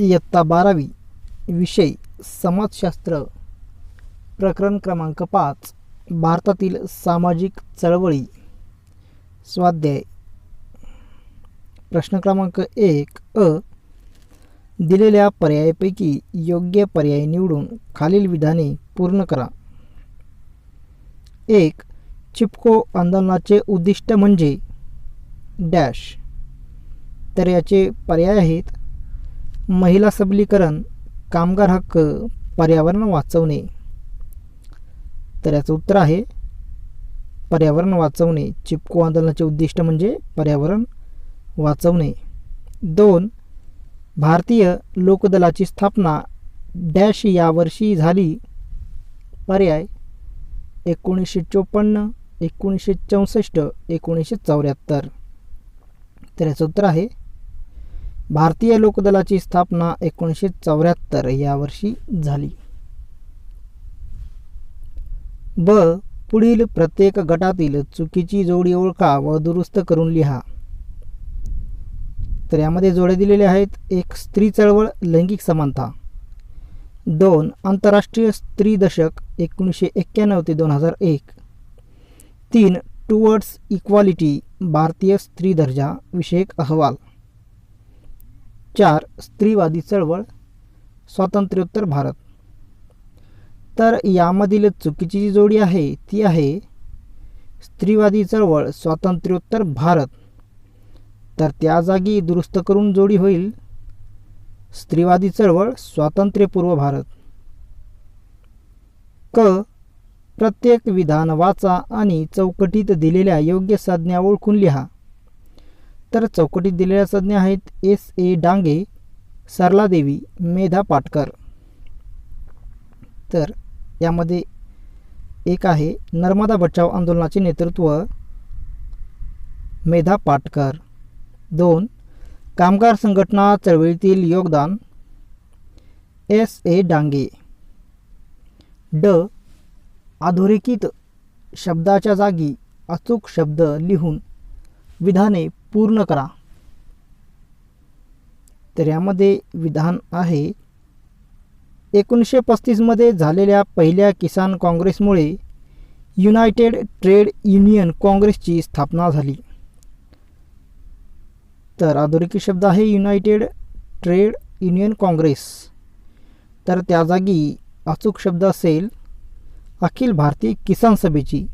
इयत्ता बारावी विषय समाजशास्त्र प्रकरण क्रमांक पाच भारतातील सामाजिक चळवळी स्वाध्याय. प्रश्न क्रमांक एक अ दिलेल्या पर्यायापैकी योग्य पर्याय निवडून खालील विधाने पूर्ण करा. एक चिपको आंदोलनाचे उद्दिष्ट म्हणजे डॅश. तर याचे पर्याय आहेत महिला सबलीकरण कामगार हक्क पर्यावरण वाचवणे. तर याचं उत्तर आहे पर्यावरण वाचवणे. चिपको आंदोलनाचे उद्दिष्ट म्हणजे पर्यावरण वाचवणे. दोन भारतीय लोकदलाची स्थापना डॅश यावर्षी झाली. पर्याय एकोणीसशे चोपन्न एकोणीसशे चौसष्ट एकोणीसशे चौऱ्याहत्तर. तर याचं उत्तर आहे भारतीय लोकदलाची स्थापना एकोणीसशे चौऱ्याहत्तर या वर्षी झाली. ब. पुढील प्रत्येक गटातील चुकीची जोडी ओळखा व दुरुस्त करून लिहा. तर यामध्ये जोड्या दिलेल्या आहेत. एक स्त्री चळवळ लैंगिक समानता. दोन आंतरराष्ट्रीय स्त्री दशक एकोणीसशे एक्क्याण्णव ते दोन हजार एक. तीन टुवर्ड्स इक्वालिटी भारतीय स्त्री दर्जा विषयक अहवाल. चार स्त्रीवादी चळवळ स्वातंत्र्योत्तर भारत. तर यामधील चुकीची जी जोडी आहे ती आहे स्त्रीवादी चळवळ स्वातंत्र्योत्तर भारत. तर त्या जागी दुरुस्त करून जोडी होईल स्त्रीवादी चळवळ स्वातंत्र्यपूर्व भारत. क. प्रत्येक विधान वाचा आणि चौकटीत दिलेल्या योग्य संज्ञा ओळखून लिहा. तर चौकटीत दिलेल्या संज्ञा आहेत एस ए डांगे सरलादेवी मेधा पाटकर. तर यामध्ये एक आहे नर्मदा बचाव आंदोलनाचे नेतृत्व मेधा पाटकर. दोन कामगार संघटना चळवळीतील योगदान एस ए डांगे. ड अधोरेखित शब्दाच्या जागी अचूक शब्द लिहून विधाने पूर्ण करा. तर यामध्ये विधान आहे. एकोणीसशे पस्तीसमध्ये झालेल्या पहिल्या किसान काँग्रेसमुळे युनायटेड ट्रेड युनियन काँग्रेसची स्थापना झाली. तर अधोरेखित शब्द आहे युनायटेड ट्रेड युनियन काँग्रेस. तर त्या जागी अचूक शब्द असेल अखिल भारतीय किसान सभेची.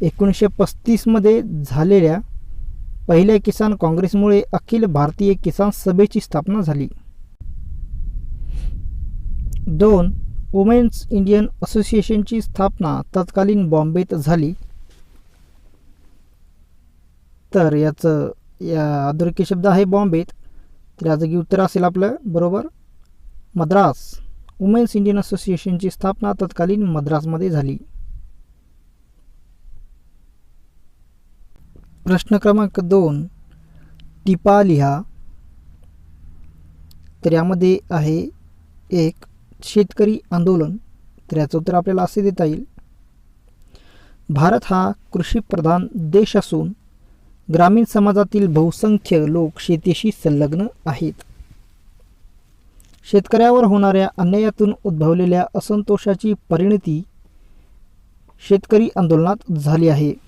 एकोणीसशे पस्तीसमध्ये झालेल्या पहिल्या किसान काँग्रेसमुळे अखिल भारतीय किसान सभेची स्थापना झाली. दोन वुमेन्स इंडियन असोसिएशनची स्थापना तत्कालीन बॉम्बेत झाली. तर याचं या अधोरेखित शब्द आहे बॉम्बेत. तर याचं की उत्तर असेल आपलं बरोबर? मद्रास. वुमेन्स इंडियन असोसिएशनची स्थापना तत्कालीन मद्रासमध्ये झाली. प्रश्न क्रमांक दोन टिपा लिहा. तर यामध्ये आहे एक शेतकरी आंदोलन. तर याचं उत्तर आपल्याला असे देता येईल. भारत हा कृषीप्रधान देश असून ग्रामीण समाजातील बहुसंख्य लोक शेतीशी संलग्न आहेत. शेतकऱ्यावर होणाऱ्या अन्यायातून उद्भवलेल्या असंतोषाची परिणती शेतकरी आंदोलनात झाली आहे.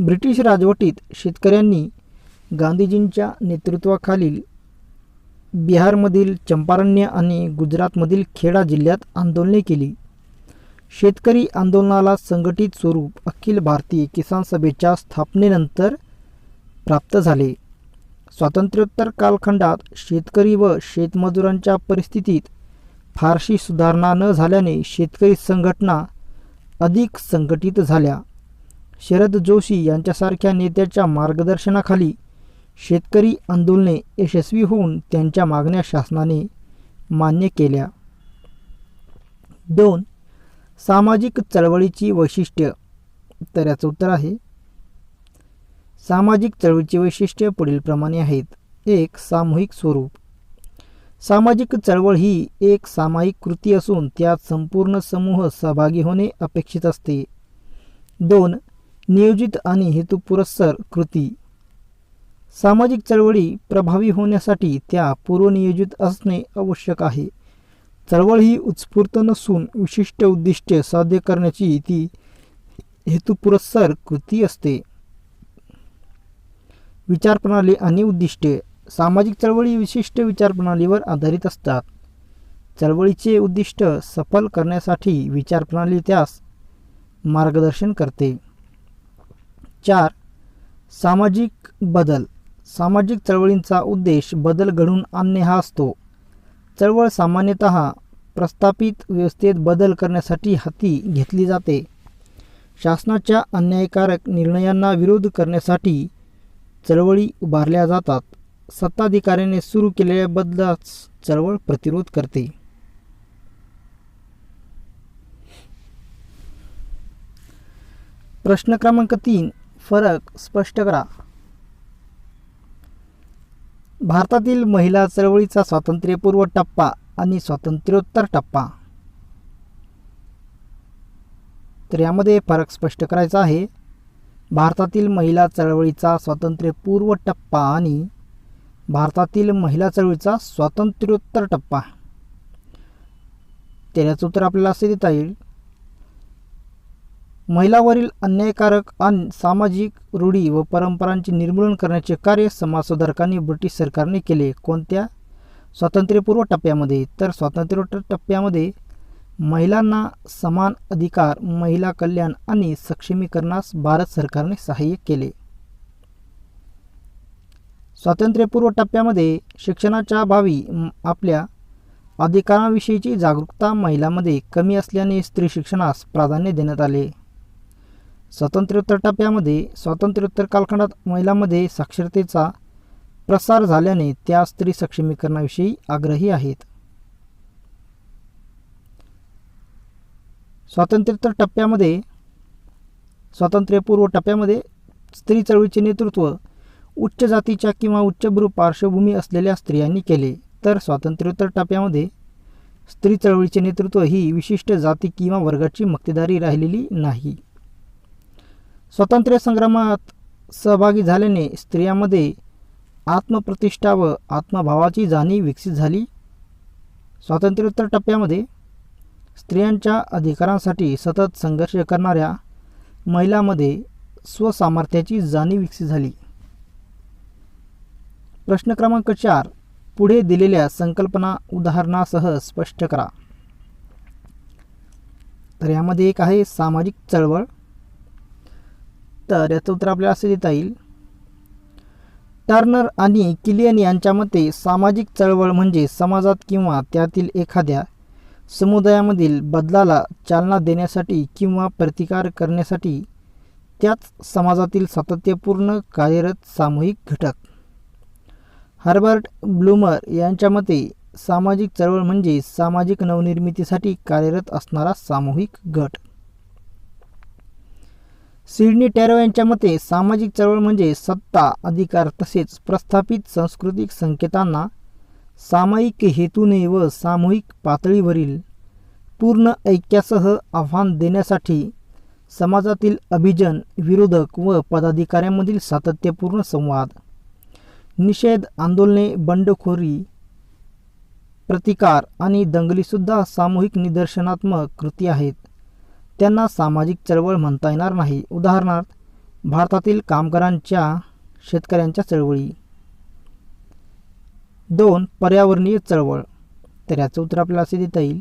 ब्रिटिश राजवटीत शेतकऱ्यांनी गांधीजींच्या नेतृत्वाखालील बिहारमधील चंपारण्य आणि गुजरातमधील खेडा जिल्ह्यात आंदोलने केली. शेतकरी आंदोलनाला संघटित स्वरूप अखिल भारतीय किसान सभेच्या स्थापनेनंतर प्राप्त झाले. स्वातंत्र्योत्तर कालखंडात शेतकरी व शेतमजुरांच्या परिस्थितीत फारशी सुधारणा न झाल्याने शेतकरी संघटना अधिक संघटित झाल्या. शरद जोशी यांच्यासारख्या नेत्याच्या मार्गदर्शनाखाली शेतकरी आंदोलने यशस्वी होऊन त्यांच्या मागण्या शासनाने मान्य केल्या. दोन सामाजिक चळवळीची वैशिष्ट्य. तर याचं उत्तर आहे सामाजिक चळवळीची वैशिष्ट्य पुढीलप्रमाणे आहेत. एक सामूहिक स्वरूप. सामाजिक चळवळ ही एक सामायिक कृती असून त्यात संपूर्ण समूह सहभागी होणे अपेक्षित असते. दोन नियोजित आणि हेतुपुरस्सर कृती. सामाजिक चळवळी प्रभावी होण्यासाठी त्या पूर्वनियोजित असणे आवश्यक आहे. चळवळ ही उत्स्फूर्त नसून विशिष्ट उद्दिष्टे साध्य करण्याची ती हेतुपुरस्सर कृती असते. विचारप्रणाली आणि उद्दिष्टे सामाजिक चळवळी विशिष्ट विचारप्रणालीवर आधारित असतात. चळवळीचे उद्दिष्ट सफल करण्यासाठी विचारप्रणाली त्यास मार्गदर्शन करते. चार सामाजिक बदल. सामाजिक चळवळींचा उद्देश बदल घडवून आणणे हा असतो. चळवळ सामान्यतः प्रस्थापित व्यवस्थेत बदल करण्यासाठी हाती घेतली जाते. शासनाच्या अन्यायकारक निर्णयांना विरोध करण्यासाठी चळवळी उभारल्या जातात. सत्ताधिकाऱ्याने सुरू केलेल्या बदलास चळवळ प्रतिरोध करते. प्रश्न क्रमांक तीन फरक स्पष्ट करा. भारतातील महिला चळवळीचा स्वातंत्र्यपूर्व टप्पा आणि स्वातंत्र्योत्तर टप्पा. तर यामध्ये फरक स्पष्ट करायचा आहे. भारतातील महिला चळवळीचा स्वातंत्र्यपूर्व टप्पा आणि भारतातील महिला चळवळीचा स्वातंत्र्योत्तर टप्पा. त्याचं उत्तर आपल्याला असे देता येईल. महिलावरील अन्यायकारक आणि सामाजिक रूढी व परंपरांचे निर्मूलन करण्याचे कार्य समाजसुधारकांनी ब्रिटिश सरकारने केले. कोणत्या? स्वातंत्र्यपूर्व टप्प्यामध्ये. तर स्वातंत्र्योत्तर टप्प्यामध्ये महिलांना समान अधिकार महिला कल्याण आणि सक्षमीकरणास भारत सरकारने सहाय्य केले. स्वातंत्र्यपूर्व टप्प्यामध्ये शिक्षणाच्या अभावी आपल्या अधिकारांविषयीची जागरूकता महिलांमध्ये कमी असल्याने स्त्री शिक्षणास प्राधान्य देण्यात आले. स्वातंत्र्योत्तर टप्प्यामध्ये स्वातंत्र्योत्तर कालखंडात महिलांमध्ये साक्षरतेचा प्रसार झाल्याने त्या स्त्री सक्षमीकरणाविषयी आग्रही आहेत. स्वातंत्र्योत्तर टप्प्यामध्ये स्वातंत्र्यपूर्व टप्प्यामध्ये स्त्री चळवळीचे नेतृत्व उच्च जातीच्या किंवा उच्चभ्रू पार्श्वभूमी असलेल्या स्त्रियांनी केले. तर स्वातंत्र्योत्तर टप्प्यामध्ये स्त्री चळवळीचे नेतृत्व ही विशिष्ट जाती किंवा वर्गाची मक्तेदारी राहिलेली नाही. स्वातंत्र्य संग्रामात सहभागी झाल्याने स्त्रियांमध्ये आत्मप्रतिष्ठा व आत्मभावाची जाणीव विकसित झाली. स्वातंत्र्योत्तर टप्प्यामध्ये स्त्रियांच्या अधिकारांसाठी सतत संघर्ष करणाऱ्या महिलांमध्ये स्वसामर्थ्याची जाणीव विकसित झाली. प्रश्न क्रमांक चार पुढे दिलेल्या संकल्पना उदाहरणासह स्पष्ट करा. तर यामध्ये एक आहे सामाजिक चळवळ. तर याचं उत्तर आपल्याला असे देता येईल. टर्नर आणि किलियन यांच्या मते सामाजिक चळवळ म्हणजे समाजात किंवा त्यातील एखाद्या समुदायामधील बदलाला चालना देण्यासाठी किंवा प्रतिकार करण्यासाठी त्याच समाजातील सातत्यपूर्ण कार्यरत सामूहिक घटक. हर्बर्ट ब्लूमर यांच्या मते सामाजिक चळवळ म्हणजे सामाजिक नवनिर्मितीसाठी कार्यरत असणारा सामूहिक गट. सिडनी टॅरो यांच्या मते सामाजिक चळवळ म्हणजे सत्ता अधिकार तसेच प्रस्थापित सांस्कृतिक संकेतांना सामायिक हेतूने व सामूहिक पातळीवरील पूर्ण ऐक्यासह आव्हान देण्यासाठी समाजातील अभिजन विरोधक व पदाधिकाऱ्यांमधील सातत्यपूर्ण संवाद निषेध आंदोलने बंडखोरी प्रतिकार आणि दंगलीसुद्धा सामूहिक निदर्शनात्मक कृती आहेत. त्यांना सामाजिक चळवळ म्हणता येणार नाही. उदाहरणार्थ भारतातील कामगारांच्या शेतकऱ्यांच्या चळवळी. दोन पर्यावरणीय चळवळ. तर याचं उत्तर आपल्याला असे देता येईल.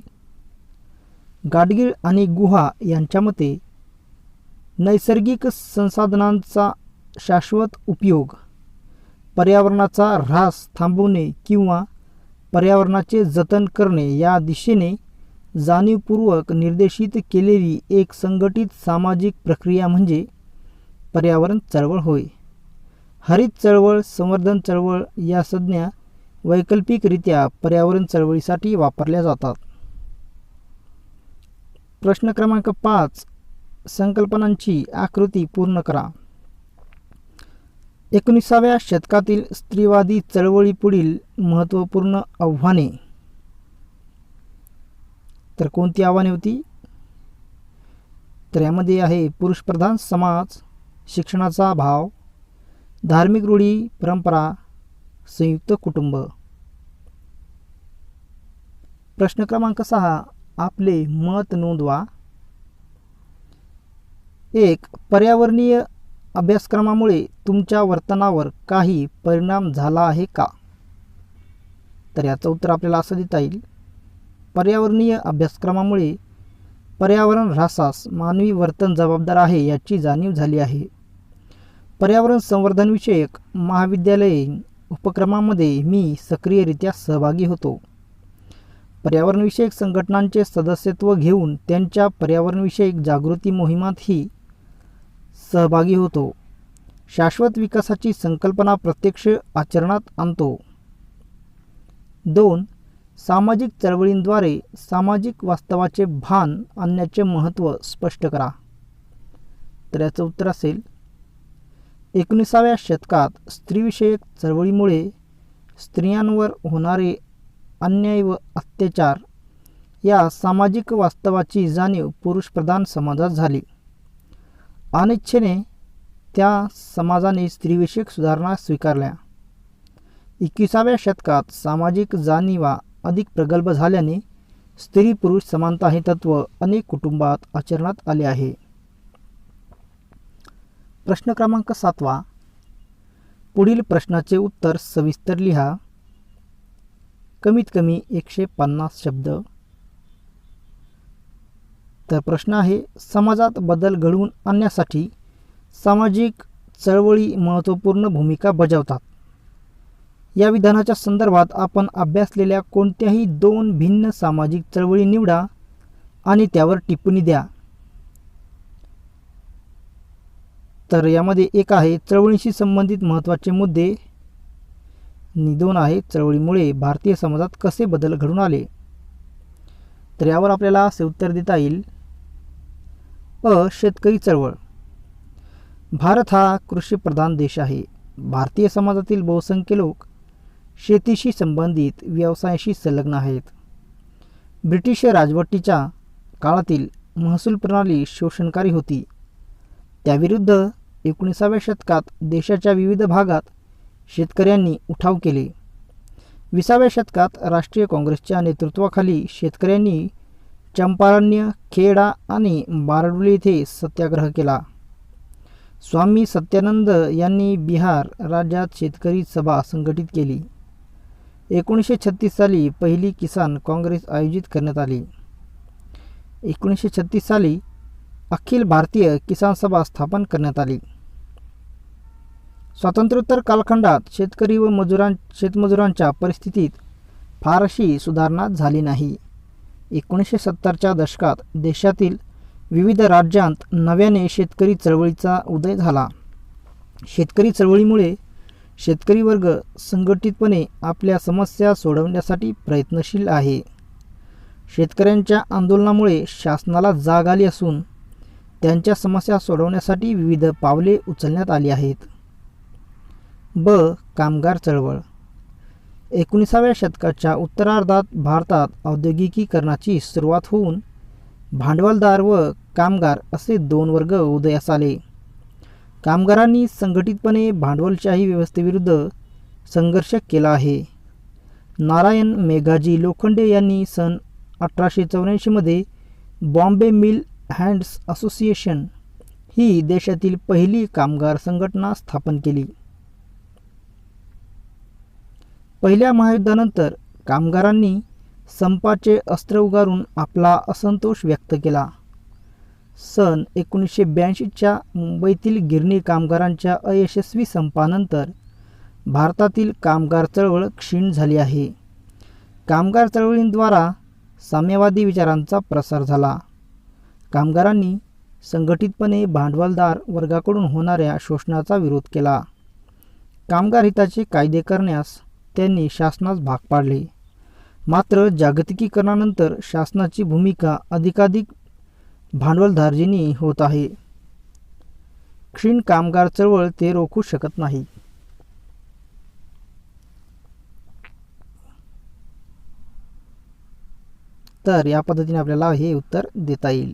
गाडगीळ आणि गुहा यांच्या मते नैसर्गिक संसाधनांचा शाश्वत उपयोग पर्यावरणाचा ऱ्हास थांबवणे किंवा पर्यावरणाचे जतन करणे या दिशेने जाणीवपूर्वक निर्देशित केलेली एक संघटित सामाजिक प्रक्रिया म्हणजे पर्यावरण चळवळ होय. हरित चळवळ संवर्धन चळवळ या संज्ञा वैकल्पिकरित्या पर्यावरण चळवळीसाठी वापरल्या जातात. प्रश्न क्रमांक पाच संकल्पनांची आकृती पूर्ण करा. एकोणीसाव्या शतकातील स्त्रीवादी चळवळीपुढील महत्त्वपूर्ण आव्हाने. तर कोणती आव्हाने होती? तर यामध्ये आहे पुरुषप्रधान समाज शिक्षणाचा अभाव धार्मिक रूढी परंपरा संयुक्त कुटुंब. प्रश्न क्रमांक सहा आपले मत नोंदवा. एक पर्यावरणीय अभ्यासक्रमामुळे तुमच्या वर्तनावर काही परिणाम झाला आहे का? तर याचं उत्तर आपल्याला असं देता येईल. पर्यावरणीय अभ्यासक्रमामुळे पर्यावरण ऱ्हासास मानवी वर्तन जबाबदार आहे याची जाणीव झाली आहे. पर्यावरण संवर्धनविषयक महाविद्यालयीन उपक्रमामध्ये मी सक्रियरित्या सहभागी होतो. पर्यावरणविषयक संघटनांचे सदस्यत्व घेऊन त्यांच्या पर्यावरणविषयक जागृती मोहिमातही सहभागी होतो. शाश्वत विकासाची संकल्पना प्रत्यक्ष आचरणात आणतो. दोन सामाजिक चळवळींद्वारे सामाजिक वास्तवाचे भान आणण्याचे महत्त्व स्पष्ट करा. तर याचं उत्तर असेल एकोणीसाव्या शतकात स्त्रीविषयक चळवळीमुळे स्त्रियांवर होणारे अन्याय व अत्याचार या सामाजिक वास्तवाची जाणीव पुरुषप्रधान समाजात झाली. अनिच्छेने त्या समाजाने स्त्रीविषयक सुधारणा स्वीकारल्या. एकविसाव्या शतकात सामाजिक जाणीवा अधिक प्रगल्भ झाल्याने स्त्री पुरुष समानता हे तत्व अनेक कुटुंबात आचरणात आले आहे. प्रश्न क्रमांक सातवा. पुढील प्रश्नाचे उत्तर सविस्तर लिहा. कमीत कमी एकशे पन्नास शब्द. तर प्रश्न आहे समाजात बदल घडवून आणण्यासाठी सामाजिक चळवळी महत्त्वपूर्ण भूमिका बजावतात. या विधानाच्या संदर्भात आपण अभ्यासलेल्या कोणत्याही दोन भिन्न सामाजिक चळवळी निवडा आणि त्यावर टिप्पणी द्या. तर यामध्ये एक आहे चळवळीशी संबंधित महत्त्वाचे मुद्दे. आणि दोन आहे चळवळीमुळे भारतीय समाजात कसे बदल घडून आले? तर यावर आपल्याला असे उत्तर देता येईल. अ शेतकरी चळवळ. भारत हा कृषीप्रधान देश आहे. भारतीय समाजातील बहुसंख्य लोक शेतीशी संबंधित व्यवसायाशी संलग्न आहेत. ब्रिटिश राजवटीच्या काळातील महसूल प्रणाली शोषणकारी होती. त्याविरुद्ध एकोणीसाव्या शतकात देशाच्या विविध भागात शेतकऱ्यांनी उठाव केले. विसाव्या शतकात राष्ट्रीय काँग्रेसच्या नेतृत्वाखाली शेतकऱ्यांनी चंपारण्य खेडा आणि बारडोली येथे सत्याग्रह केला. स्वामी सत्यानंद यांनी बिहार राज्यात शेतकरी सभा संघटित केली. एकोणीसशे छत्तीस साली पहिली किसान काँग्रेस आयोजित करण्यात आली. एकोणीसशे छत्तीस साली अखिल भारतीय किसान सभा स्थापन करण्यात आली. स्वातंत्र्योत्तर कालखंडात शेतकरी व मजुरां शेतमजुरांच्या परिस्थितीत फारशी सुधारणा झाली नाही. एकोणीसशे सत्तरच्या दशकात देशातील विविध राज्यांत नव्याने शेतकरी चळवळीचा उदय झाला. शेतकरी चळवळीमुळे शेतकरी वर्ग संघटितपणे आपल्या समस्या सोडवण्यासाठी प्रयत्नशील आहे. शेतकऱ्यांच्या आंदोलनामुळे शासनाला जाग आली असून त्यांच्या समस्या सोडवण्यासाठी विविध पावले उचलण्यात आली आहेत. ब. कामगार चळवळ. एकोणीसाव्या शतकाच्या उत्तरार्धात भारतात औद्योगिकीकरणाची सुरुवात होऊन भांडवलदार व कामगार असे दोन वर्ग उदयास आले. कामगारांनी संघटितपणे भांडवलशाही व्यवस्थेविरुद्ध संघर्ष केला आहे. नारायण मेघाजी लोखंडे यांनी सन अठराशे चौऱ्याऐंशीमध्ये बॉम्बे मिल हँड्स असोसिएशन ही देशातील पहिली कामगार संघटना स्थापन केली. पहिल्या महायुद्धानंतर कामगारांनी संपाचे अस्त्र उगारून आपला असंतोष व्यक्त केला. सन एकोणीसशे ब्याऐंशीच्या मुंबईतील गिरणी कामगारांच्या अयशस्वी संपानंतर भारतातील कामगार चळवळ क्षीण झाली आहे. कामगार चळवळींद्वारा साम्यवादी विचारांचा प्रसार झाला. कामगारांनी संघटितपणे भांडवलदार वर्गाकडून होणाऱ्या शोषणाचा विरोध केला. कामगार हिताचे कायदे करण्यास त्यांनी शासनास भाग पाडले. मात्र जागतिकीकरणानंतर शासनाची भूमिका अधिकाधिक भांडवलधार्जिनी होत आहे. क्षीण कामगार चळवळ ते रोखू शकत नाही. तर या पद्धतीने आपल्याला हे उत्तर देता येईल.